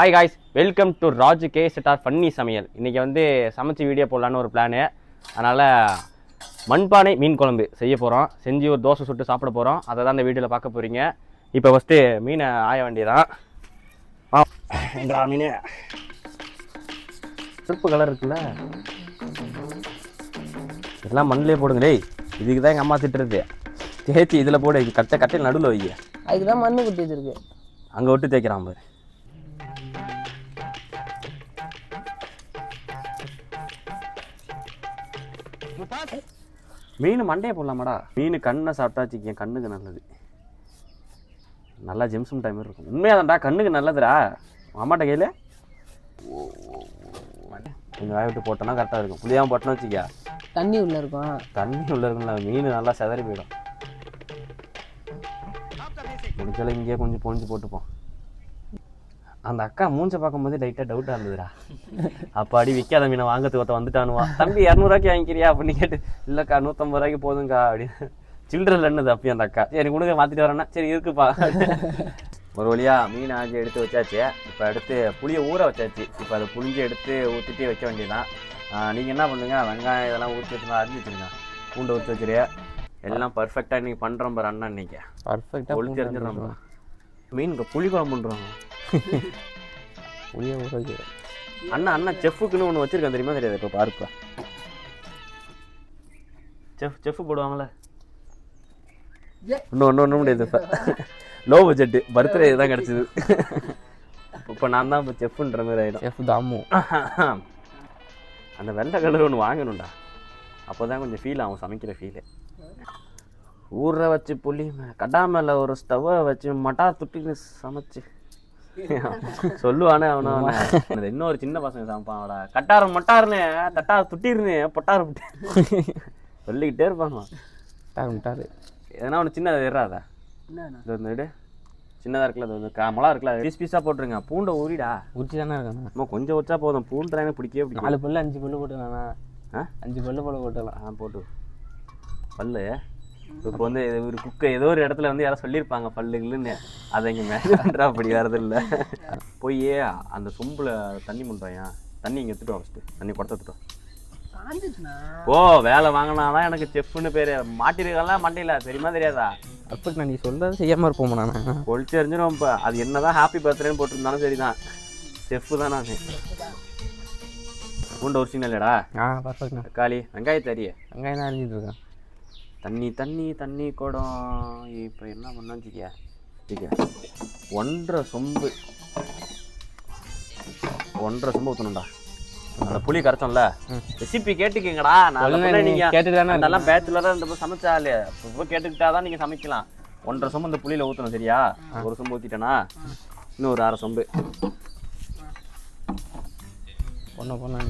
Hi guys welcome to Raju K செட்டார் funny சமையல் இன்றைக்கி வந்து சமைச்சு வீடியோ போடலான்னு ஒரு பிளானு அதனால் மண்பானை மீன் குழம்பு செய்ய போகிறோம் செஞ்சு ஒரு தோசை சுட்டு சாப்பிட போகிறோம் அதை தான் இந்த வீடியோவில் பார்க்க போகிறீங்க இப்போ ஃபஸ்ட்டு மீனை ஆய வேண்டியதான் ஆ இந்தா மீன். கருப்பு கலர் இருக்குல்ல. இதெல்லாம் மண்ணிலே போடுங்க டேய். இதுக்கு தான் எங்கள் அம்மா திட்டுறது. தேய்ச்சி இதில் போடு. கட்டை கட்டையில் நடுவில் வை அதுக்கு தான் மண்ணு குட்டி வச்சிருக்கு. அங்கே விட்டு தேய்க்கிறான் பாரு. மீன் மண்டையை போடலாமாடா? மீன் கண்ணை சாப்பிட்டா என் கண்ணுக்கு நல்லது. நல்லா ஜெம்சம் டைம் இருக்கும். உண்மையாதான்டா கண்ணுக்கு நல்லதுடா. அம்மாட்ட கையில் கொஞ்சம் வாய் விட்டு போட்டோன்னா கரெக்டாக இருக்கும். புளியாமல் போட்டோன்னா வச்சுக்கியா தண்ணி உள்ள இருக்கும். தண்ணி உள்ள இருக்குல்ல மீன் நல்லா செதறி போயிடும். முடிச்சாலும் இங்கேயே கொஞ்சம் பொழிஞ்சு போட்டுப்போம். அந்த அக்கா மூஞ்ச பார்க்கும்போது லைட்டாக டவுட்டாக இருந்ததுடா. அப்பாடி விற்காத மீனை வாங்கறதுக்கு ஒருத்த வந்துட்டானுவா. தம்பி இரநூறுவாய்க்கு வாங்கிக்கிறியா? அப்படின்னு கேட்டு இல்லைக்கா நூற்றம்பது ரூபாய்க்கு போதுங்கக்கா அப்படின்னு. சில்லறல் என்னது அப்பயும் அந்த அக்கா. சரி கொடுங்க மாற்றிட்டு வரேன்னா. சரி இருக்குப்பா. ஒரு வழியா மீன் ஆஞ்சி எடுத்து வச்சாச்சு. இப்போ எடுத்து புளியை ஊற வச்சாச்சு. இப்போ அதை புளிஞ்சு எடுத்து ஊற்றிட்டு வைக்க வேண்டியதுதான். நீங்கள் என்ன பண்ணுங்க? வெங்காயம் இதெல்லாம் ஊற்றி வச்சு அரிஞ்சு வச்சுருங்க. பூண்டை ஊற்றி வச்சிரு. எல்லாம் பர்ஃபெக்டாக இன்னைக்கு பண்ணுறோம் பாரு அண்ணா இன்னைக்கு. பர்ஃபெக்டாக எறிஞ்சிடறோம் மீன் இங்கே புளி குழம்பு பண்ணுறோம் புளிய ஊற வைக்க அண்ணா அண்ணா செஃப்புக்குன்னு ஒன்று வச்சிருக்கேன் தெரியுமா தெரியாது? இப்போ பாருப்பா. செஃப் செஃப் போடுவாங்கல்ல. இன்னும் ஒன்று ஒன்றும் முடியாது இப்போ. லோ பட்ஜெட்டு பர்த்டே தான் கிடச்சிது. இப்போ நான் தான் இப்போ செஃப்ன்ற மாதிரி ஆகிடும் எஃப் தாமு. அந்த வெள்ளை கலர் ஒன்று வாங்கணும்டா. அப்போ தான் கொஞ்சம் ஃபீல் ஆகும் சமைக்கிற ஃபீலு ஊற வச்சு புளி மே- கடா மேலே ஒரு ஸ்டவ்வை வச்சு மட்டா துட்டின்னு சமைச்சு. சொல்லுவானே அவன. அவன இன்னொரு சின்ன பசங்க சமைப்பான்டா கட்டாரம் மட்டாருன்னு தட்டார் துட்டிருன்னு பொட்டார் புட்டி சொல்லிக்கிட்டே இருப்பாங்க டாரு முட்டாரு. எதனா ஒன்று சின்னது ஏறாதா இது சின்னதாக இருக்குல்ல அது வந்து கா- மிளகா இருக்குல்ல பீஸ் பீஸாக போட்டுருங்க. பூண்டை ஊறிடா. உச்சி தானே இருக்காண்ணா நம்ம கொஞ்சம் வச்சா போதும். பூண்டு எனக்கு பிடிக்கவே பிடிக்கும் நாலு பல்லு அஞ்சு பல்லு போட்டுக்கலாண்ணா. ஆ? அஞ்சு பல்லு போல போட்டுக்கலாம். ஆ போட்டு. பல்லு. இப்போ வந்து ஒரு குக்கை ஏதோ ஒரு இடத்துல வந்து யாரோ சொல்லியிருப்பாங்க பல்லுகளுன்னு அதை இங்கே மேலே அப்படி வரது இல்லை. போய் அந்த சொம்பில் தண்ணி பண்ணுறாயா தண்ணி இங்கே எடுத்துட்டு வா ஃபஸ்ட்டு தண்ணி குடத்த எடுத்துட்டு. ஓ வேலை வாங்கினாதான் எனக்கு செஃப்னு பேர். மாட்டிருக்கலாம் மண்டையில் தெரியுமா தெரியாதா? அப்போ நான் நீ சொல்கிறது செய்யாமல் இருப்போம் நானா. கொளிச்சு எறிஞ்சிடும் இப்போ. அது என்னதான் ஹாப்பி பர்த்டேன்னு போட்டிருந்தாலும் சரிதான். செஃப்பு தான் நான். பூண்டை உரிச்சிங்க இல்லைடா ஆ பர்ஃபெக்ட்ண்ணா தக்காளி வெங்காயத்தை அறிய வெங்காயம் தான் அரிஞ்சிட்டு இருக்கேன். தண்ணி தண்ணி தண்ணி குடம். இப்போ என்ன பண்ணா வச்சுக்க வச்சுக்க ஒன்றரை சொம்பு. ஒன்றரை சொம்பு ஊற்றணும்டா அந்த புளி கரைச்சோம்ல. ரெசிபி கேட்டுக்கீங்கடா. நான் சொல்லுங்க, சொன்னேன் நீங்க நீங்க கேட்டுட்டு தானே அதெல்லாம் பேச்சுலராக மாதிரி சமைச்சாலே. இப்போ கேட்டுக்கிட்டா தான் நீங்கள் சமைக்கலாம். ஒன்றரை சொம்பு இந்த புளியில் ஊற்றணும் சரியா? ஒரு சொம்பு ஊற்றிட்டேனா இன்னும் ஒரு அரை சொம்பு. பொண்ணு பொண்ணு.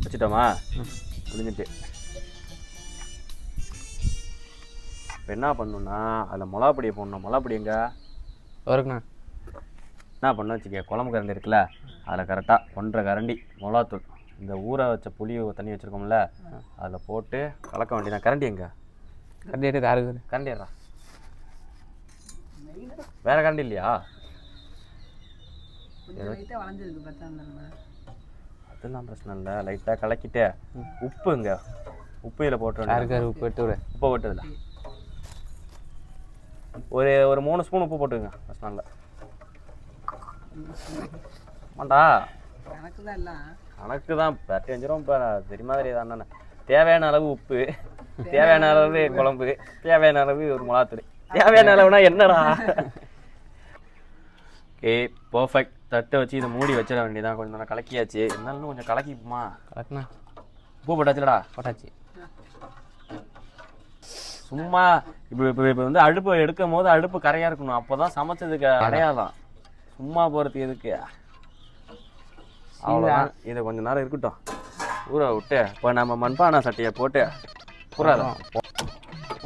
வச்சுட்டோமா? முடிஞ்சிட்டு இப்போ என்ன பண்ணணும்னா அதில் மிளகா பொடியை போடணும். மிளகா பொடி எங்க? இருக்குண்ணா என்ன பண்ண வச்சுக்க குழம்பு கரண்டி இருக்குல்ல அதில் கரெக்டாக ஒன்றரை கரண்டி மிளகாத்தூள் இந்த ஊற வச்ச புளி தண்ணி வச்சுருக்கோம்ல அதில் போட்டு கலக்க வேண்டியதான் கரண்டி எங்க? கட்டி எடுத்து யாருக்கு கரண்டி ஏறா வேற கரண்டி இல்லையா? அதெல்லாம் பிரச்சனை இல்லை. லைட்டாக கலக்கிட்டு உப்பு இங்க உப்பு இதில் போட்டு வேண்டியது. யாருக்கு உப்பு விடு. உப்பு போட்டதில்ல ஒரு ஒரு மூணு ஸ்பூன் உப்பு போட்டுக்கங்க. பிரச்சனை இல்லை. ஆமாண்டா. கணக்கு தான். பட்டி அஞ்சிரும் இப்போ. தெரியுமா தெரியாது அண்ணன் தேவையான அளவு உப்பு. தேவையான அளவு குழம்பு. தேவையான அளவு ஒரு மிளகாத்தூள். தேவையான அளவுனா என்னடா? ஓகே பர்ஃபெக்ட் தட்டை வச்சு இதை மூடி வச்சிட வேண்டியதான் கொஞ்சம் நேரம் கலக்கியாச்சு. இருந்தாலும் கொஞ்சம் கலக்கிப்போமா? கரெக்ட்ண்ணா உப்பு போட்டாச்சுலடா. போட்டாச்சு. சும்மா இப்போ இப்போ இப்போ வந்து அடுப்பு எடுக்கும் போது அடுப்பு கரையா இருக்கணும். அப்போதான் சமைச்சதுக்கு அடையாதான் சும்மா போறதுக்கு எதுக்கு? அவ்வளோதான் இதை கொஞ்ச நேரம் இருக்கட்டும். ஊற விட்டு இப்போ நம்ம மண்பானை சட்டையை போட்டு புறாதான்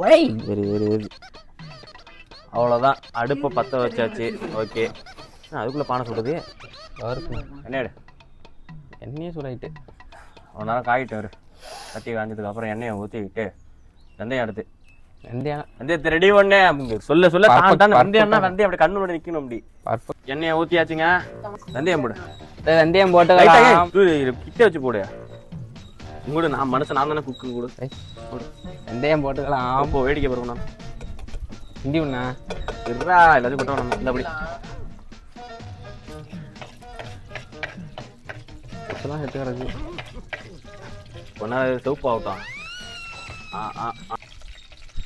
வெரி வெரி வெரி. அவ்வளோதான் அடுப்பை பற்ற வச்சாச்சு. ஓகே. அதுக்குள்ளே பானை என்ன எடு. எண்ணெயே சூடாயிட்டு ஒரு நேரம் காயிட்டு வரு. சட்டி காய்ஞ்சதுக்கு அப்புறம் எண்ணெயை ஊற்றிக்கிட்டு வெந்தயம் எடுத்து. வெந்தயம். வெந்தயத்தை ரெடி பண்ணே. அவங்க சொல்ல சொல்ல தான் வெந்தயம்னா. வெந்தயம் அப்படி கண்ணோட நிக்கணும் அப்படி. பர்ஃபெக்ட் எண்ணெயை ஊத்தியாச்சுங்க. வெந்தயம் போடு. வெந்தயம் இது கிட்ட வச்சு போடு. உங்களோட நான் மனுஷன் நான் தானே குக்கு கூட. வெந்தயம் போட்டுக்கலாம். அப்போ வேடிக்கை பாருங்க நான் இண்டி ஒண்ணா எல்லாத்தையும் கொட்ட வேணாம் இந்த அப்படி. இப்பதான் செட்டு கிடக்கு ஒன்னா செவப்பு ஆகட்டும். ஆ ஆ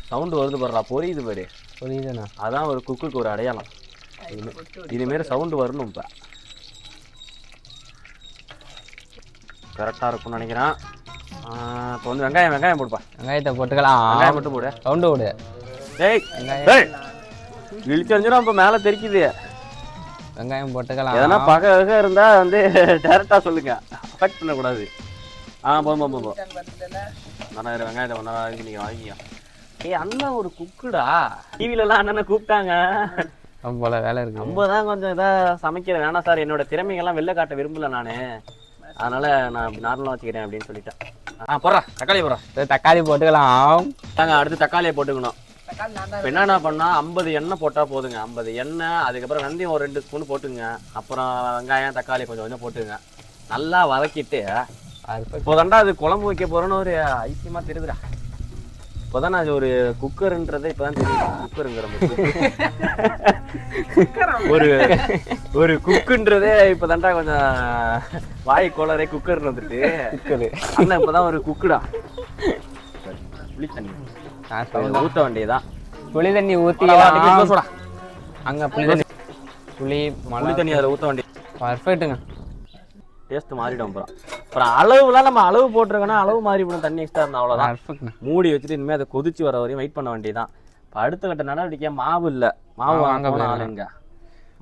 சவுண்டு வருது பாருடா பொரியுது பாரு. புரியுதுண்ணா. அதான் ஒரு குக்குக்கு ஒரு அடையாளம். இதுமாரி சவுண்டு வரணும் இப்போ. கரெக்டாக இருக்கும்னு நினைக்கிறேன். இப்போ வந்து வெங்காயம் வெங்காயம் போடுப்பா. வெங்காயத்தை போட்டுக்கலாம். வெங்காயம் மட்டும் போடு. சவுண்டு விடு டேய் டேய் இழுச்சரிஞ்சிடும் இப்போ மேலே தெரிக்குது. வெங்காயம் போட்டுக்கலாம். எதனா பக வகை இருந்தால் வந்து டேரெக்டாக சொல்லுங்க. அஃபெக்ட் பண்ணக்கூடாது. ஆ போதும் போதும் போதும் நான் வெங்காயத்தை ஒன்றா வாங்கி நீங்கள் வாங்கிக்க. ஏய் அண்ணன் ஒரு குக்குடா. டிவிலலாம் அண்ணனை கூப்பிட்டாங்க. ரொம்ப போல வேலை இருக்கு நம்ம தான் கொஞ்சம் இதாக சமைக்கிற. வேணாம் சார் என்னோட திறமைகள்லாம் வெளில காட்ட விரும்பல நான். அதனால நான் நார்மலாக வச்சுக்கிறேன் அப்படின்னு சொல்லிட்டேன். ஆ போடுறா தக்காளி போடுறா. தக்காளி போட்டுக்கலாம். நாங்கள் அடுத்து தக்காளியை போட்டுக்கணும். என்னென்ன பண்ணால் ஐம்பது எண்ணெய் போட்டால் போதுங்க. ஐம்பது எண்ணெய் அதுக்கப்புறம் வெந்தயம் ஒரு ரெண்டு ஸ்பூன் போட்டுங்க. அப்புறம் வெங்காயம் தக்காளி கொஞ்சம் கொஞ்சம் போட்டுங்க. நல்லா வதக்கிட்டு பர்ஃபெக்ட் இப்போதாண்டா அது குழம்பு வைக்க போகிறோன்னு ஒரு ஐக்கியமாக தெரியுதுடா. இப்போதான் அது ஒரு குக்கர்ன்றதை இப்போதான் தெரியுது. குக்கருங்கிற ஒரு ஒரு குக்குன்றதே இப்போதாண்டா கொஞ்சம் வாய் கோளரே குக்கர்னு வந்துட்டு. இருக்குது அண்ணன் இப்போதான் ஒரு குக்குடா. புளி தண்ணி. ஊற்ற வேண்டியதான் புளி தண்ணி சோடா. அங்க புளி தண்ணி புளி மழை தண்ணி அதில் ஊற்ற வேண்டியது. பர்ஃபெக்ட்டுங்க டேஸ்ட் மாறிடும் அப்புறம் அப்புறம் அளவுலாம் நம்ம அளவு போட்டிருக்கோன்னா அளவு மாறி போடும். தண்ணி எக்ஸ்ட்ரா இருந்தால் அவ்வளோதான் மூடி வச்சுட்டு இனிமேல் அதை கொதிச்சு வர வரையும் வெயிட் பண்ண வேண்டியதான் இப்போ அடுத்த கட்ட நடவடிக்கை மாவு இல்லை. மாவு வாங்க. ஆளுங்க.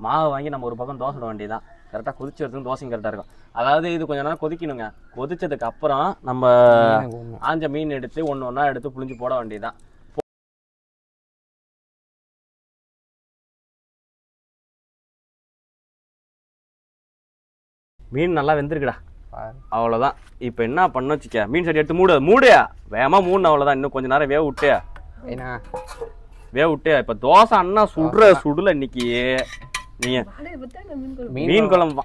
மாவு வாங்கி நம்ம ஒரு பக்கம் தோசை விட வேண்டியதான் கரெக்டாக கொதிச்சு வரதுக்கு தோசையும் கரெக்டாக இருக்கும். அதாவது இது கொஞ்ச நேரம் கொதிக்கணுங்க. கொதிச்சதுக்கு அப்புறம் நம்ம ஆஞ்ச மீன் எடுத்து ஒன்று ஒன்றா எடுத்து புளிஞ்சு போட வேண்டியதான் மீன் நல்லா வெந்திருக்குடா. அவ்வளோதான் இப்போ என்ன பண்ண வச்சுக்க மீன் சட்டி எடுத்து மூடு மூடு வேகமாக மூணு அவ்வளோதான் இன்னும் கொஞ்ச நேரம் வேக விட்டு ஏன்னா வேக விட்டு இப்போ தோசை அண்ணா சுடுற சுடுல இன்னைக்கு நீங்க மீன் குழம்பு.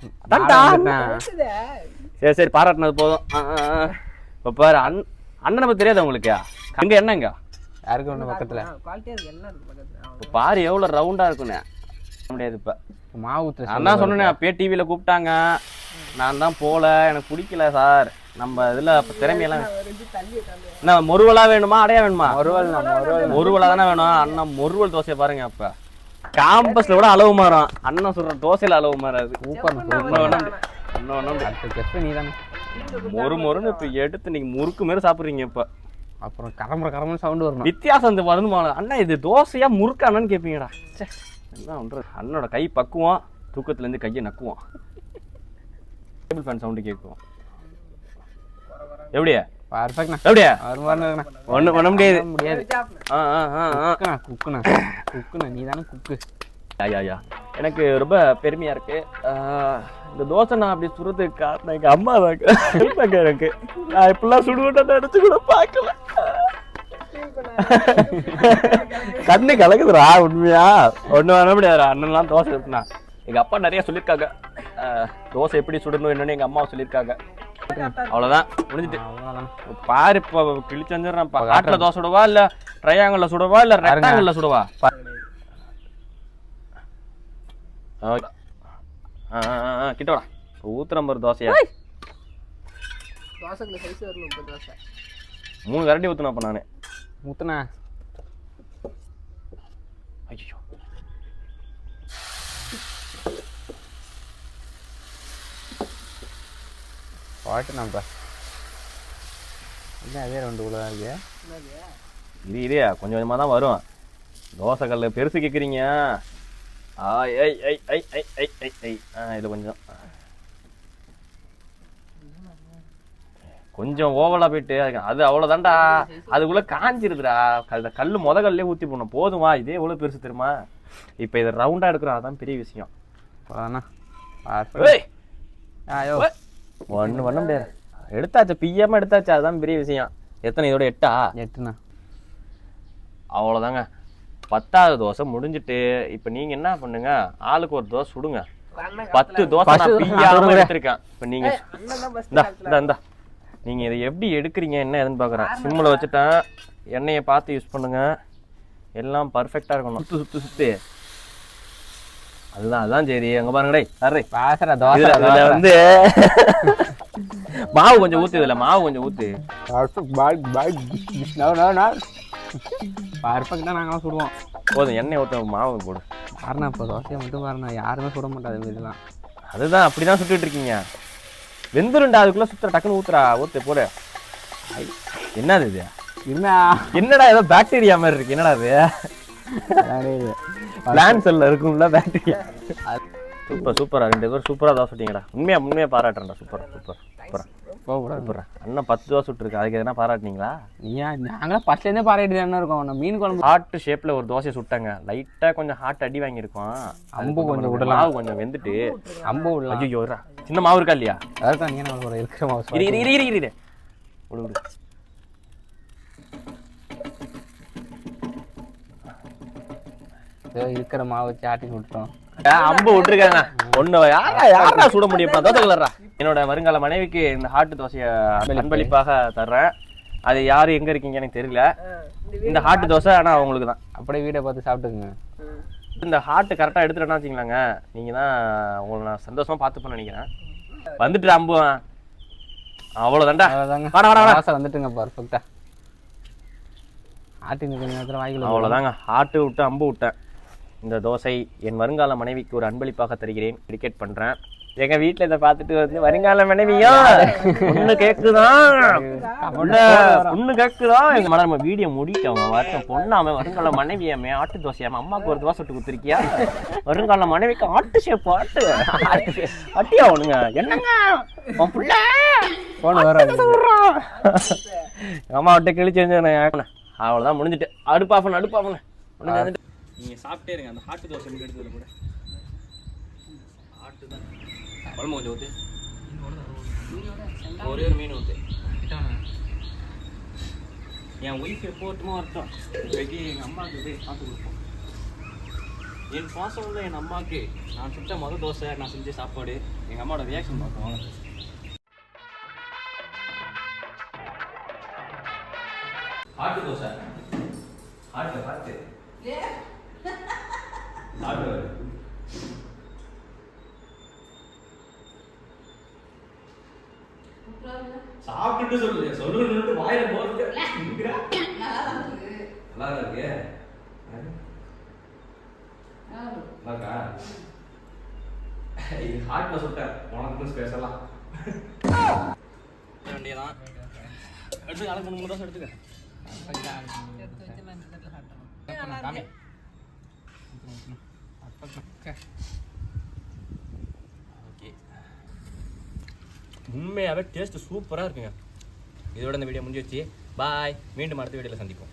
சரி சரி பாராட்டினது போதும். ஆ, ஆ, ஆ. இப்போ பாரு அண் அண்ணனை தெரியாது உங்களுக்கு? அங்க என்னங்க யாருக்கு ஒண்ணு பக்கத்துல? பாரு எவ்வளோ ரவுண்டா இருக்குன்னு. முடியாது இப்போ. மாவு ஊத்துற நான் தான் சொன்னேன் அப்பயே டிவியில் கூப்பிட்டாங்க. நான் தான் போகல எனக்கு பிடிக்கல சார். நம்ம இதில் இப்போ திறமையெல்லாம் என்ன மொருவலா வேணுமா அடையா வேணுமா? மொருவல் மொருவல் மொருவலா தானே. வேணும். அண்ணன் மொருவல் தோசையை பாருங்க அப்ப. காம்பஸ்ல கூட அளவு மாறும். அண்ணன் சொல்ற தோசையில அளவு மாறாது. மொறு மொறுன்னு இப்ப எடுத்து நீங்க முறுக்கு மாரி சாப்பிடுறீங்க இப்ப. அப்புறம் கரம்பர கரம்பு சவுண்ட் வரணும் வித்தியாசம் இந்த வருமானம் அண்ணா இது தோசையா முறுக்கானு கேட்பீங்கடா ச்சே, என்ன பண்றது? அண்ணனோட கை பக்குவோம் தூக்கத்துல இருந்து கையை நக்குவோம். டேபிள் ஃபேன் சவுண்டு கேட்கும் எப்படியா பர்ஃபெக்ட்ண்ணா பண்ண முடியாது. முடியாது. ஆ ஆ ஆ ஆ. குக்குண்ணா குக்குண்ணா. குக்குண்ணா நீ தானே குக்கு ஐயா ஐயா எனக்கு ரொம்ப பெருமையா இருக்கு. இந்த தோசை நான் அப்படி சுடுறதுக்கு காரணம் எங்க அம்மா தான். எனக்கு. நான் இப்படிலாம் சுடுவேன் நினைச்சு கூட பார்க்கல. கண்ணு கலக்குதுடா உண்மையா? ஒண்ணு வர முடியாது அண்ணன்லாம் தோசை இருக்குண்ணா எங்க அப்பா நிறைய சொல்லியிருக்காங்க. தோசை எப்படி சுடணும் என்னன்னு எங்க அம்மா சொல்லியிருக்காங்க. அவ்வளவுதான். முடிஞ்சிட்டு. பாரு இப்போ கிழிச்சு வந்துடுறேன் காட்டுல தோசை சுடவா இல்ல ட்ரையாங்கிள் சுடவா இல்ல ரெக்டாங்கிள் சுடவா? கிட்ட வாடா. ஊத்துறேன் பாரு தோசையா? மூணு கரண்டி ஊத்துனேன் அப்ப நானு. ஊத்துண்ணா ஐயோ பாட்டுண்ணா இப்போ இல்லை அதே ரெண்டு உள்ள தான் இருக்கு இது இதே கொஞ்சம் கொஞ்சமா தான் வரும். தோசை கல்லு பெருசு கேக்குறீங்க. ஆ ஐ ஐ ஐ ஐ ஐ ஐ ஐ ஆ இது கொஞ்சம். கொஞ்சம் ஓவலா போயிட்டு அது அவ்வளவுதான்டா. அதுக்குள்ள காஞ்சிருதுடா. அந்த கல்லு முத கல்லே ஊத்தி போடணும். போதுமா? இதே எவ்வளவு பெருசு தெரியுமா? இப்ப இதை ரவுண்டா எடுக்கிறோம். அதான் பெரிய விஷயம். அவ்வளோதாண்ணா பர்ஃபெக்ட் ஒண்ணு பண்ண முடியாது. எடுத்தாச்சு பிஎம் எடுத்தாச்சு அதுதான் பெரிய விஷயம். எத்தனை? இதோட எட்டா? எட்டுண்ணா. அவ்வளோதாங்க பத்தாவது தோசை முடிஞ்சிட்டு இப்போ நீங்கள் என்ன பண்ணுங்க? ஆளுக்கு ஒரு தோசை சுடுங்க. பத்து தோசை நான் பிய்யாம எடுத்திருக்கேன். இப்போ நீங்கள் இந்தா இந்தா நீங்கள் இதை எப்படி எடுக்கிறீங்க? என்ன ஏதுன்னு பார்க்குறேன் சிம்மில் வச்சுட்டேன். எண்ணெயை பார்த்து யூஸ் பண்ணுங்க. எல்லாம் பர்ஃபெக்டாக இருக்கணும். சுத்து சுத்து சுத்து. அதுதான் அதுதான் சரி அங்கே பாருங்க டேய் சரி பாசற தோசை இதுல வந்து மாவு கொஞ்சம் ஊத்து இதுல மாவு கொஞ்சம் ஊத்து. பர்ஃபெக்ட் தான் நாங்களாம் சுடுவோம். போதும் எண்ணெய் ஊத்த மாவு போடு. பாருண்ணா இப்போ தோசையை மட்டும் பாருண்ணா. யாருமே சுட மாட்டாது இதெல்லாம் அதுதான் அப்படிதான் சுட்டுட்டு இருக்கீங்க. வெந்துருண்டா அதுக்குள்ள சுத்துற டக்குன்னு ஊத்துறா. ஊத்து போடு. என்னது இது? இருந்தா என்னடா ஏதோ பாக்டீரியா மாதிரி இருக்கு. என்னடா இது? பிளான் செல்ல இருக்கும்ல பாக்டீரியா சூப்பர் சூப்பரா ரெண்டு பேரும் சூப்பரா தான் சுட்டீங்கடா. உண்மையா உண்மையா பாராட்டுறேன்டா. சூப்பர் சூப்பர் சூப்பரா. அண்ணன் பத்து தோசை சுட்டுருக்கு. அதுக்கு எதனா பாராட்டினீங்களா? நீயா? நாங்களாம் ஃபர்ஸ்ட்லேருந்தே பாராட்டி தானே இருக்கோம். நம்ம மீன் குழம்பு ஹார்ட் ஷேப்ல ஒரு தோசை சுட்டாங்க. லைட்டா கொஞ்சம் ஹார்ட் அடி வாங்கியிருக்கோம். அம்பு கொஞ்சம் விடலாம். மாவு கொஞ்சம் வெந்துட்டு. அம்பு விடலாம். ஐயோ சின்ன மாவு இருக்கா இல்லையா? அதான் நீங்க நம்ம இருக்கிற மாவு இரு இரு இரு இரு. விடு விடு. இருக்கிற மாவு வச்சு ஆட்டி விட்டுறோம் அம்பு விட்டுருக்காங்க. ஒண்ணு யாரா யாரா சுட முடியும்? தோசை என்னோட வருங்கால மனைவிக்கு இந்த ஹார்ட் தோசையை அன்பளிப்பாக தர்றேன். அது யாரு எங்க இருக்கீங்க எனக்கு தெரியல. இந்த ஹார்ட் தோசை ஆனா அவங்களுக்கு தான் அப்படியே வீடை பார்த்து சாப்பிட்டுக்குங்க. இந்த ஹார்ட் கரெக்டா எடுத்துட்டேன்னா வச்சுக்கலாங்க நீங்க தான் உங்களை நான் சந்தோஷமா பார்த்துப்பேன்னு நினைக்கிறேன். வந்துட்டு அம்பு. அவ்வளவுதான்டா. அவ்வளோதாங்க வாடா வாடா வாடா. வந்துட்டுங்க பர்ஃபெக்டா ஆட்டி கொஞ்ச நேரத்தில் வாய்க்குள்ள அவ்வளோதாங்க ஆட்டு விட்டு அம்பு விட்டேன். இந்த தோசை என் வருங்கால மனைவிக்கு ஒரு அன்பளிப்பாக தருகிறேன். டிக்கெட் பண்றேன். எங்க வீட்ல இதை பார்த்துட்டு வந்து வருங்கால மனைவியா? பொண்ணு கேக்குதான் பொண்ணு பொண்ணு கேக்குதான் எங்க மேடம் நம்ம வீடியோ முடிட்டோம் வரட்டும் பொண்ணாம வருங்கால மனைவியாமே ஆட்டு தோசையாம அம்மாக்கு ஒரு தோசை விட்டு கொடுத்துருக்கியா? வருங்கால மனைவிக்கு ஆட்டு ஷேப் ஆட்டு அட்டியா ஒண்ணுங்க என்னங்க? உன் புள்ள? போன வர அம்மா விட்டு கிழிச்சு அவ்வளோதான் முடிஞ்சிட்டு. அடுப்பாஃபன் அடுப்பாஃபன் நீங்கள் சாப்பிட்டே இருங்க அந்த ஹாட்டு தோசை மட்டும் எடுத்ததில் கூட. ஹாட்டு தான் குழம்பு கொஞ்சம் ஊற்று ஒரே ஒரு மீன் ஊற்று என் ஒய்ஃப் எப்போட்டுமோ அர்த்தம். வரட்டும் இப்போதைக்கு எங்கள் அம்மாவுக்கு போய் பார்த்து கொடுப்போம். என் பாசம் உள்ள என் அம்மாவுக்கு நான் சுட்ட மொதல் தோசை நான் செஞ்ச சாப்பாடு. எங்கள் அம்மாவோட ரியாக்ஷன் பார்ப்போம் ஆட்டு தோசை. ஆட்டு ஆட்டு ஆட்டு சாப்பிட்டுட்டு சொல்லு. சொல்லணும்னு வாயில நிக்கிறா. நல்லா இருக்கு. நல்லா இருக்கா. இது ஹார்ட்ல சுட்டேன். உனக்கு ஸ்பெஷலா வேண்டியதான். எடுத்து நாளைக்கு மூணு மூணு தோசை எடுத்துக்க ஓகே உண்மையாகவே டேஸ்ட்டு சூப்பராக இருக்குங்க. இதோட இந்த வீடியோ முடிஞ்சிச்சு பாய் மீண்டும் அடுத்த வீடியோவில் சந்திப்போம்.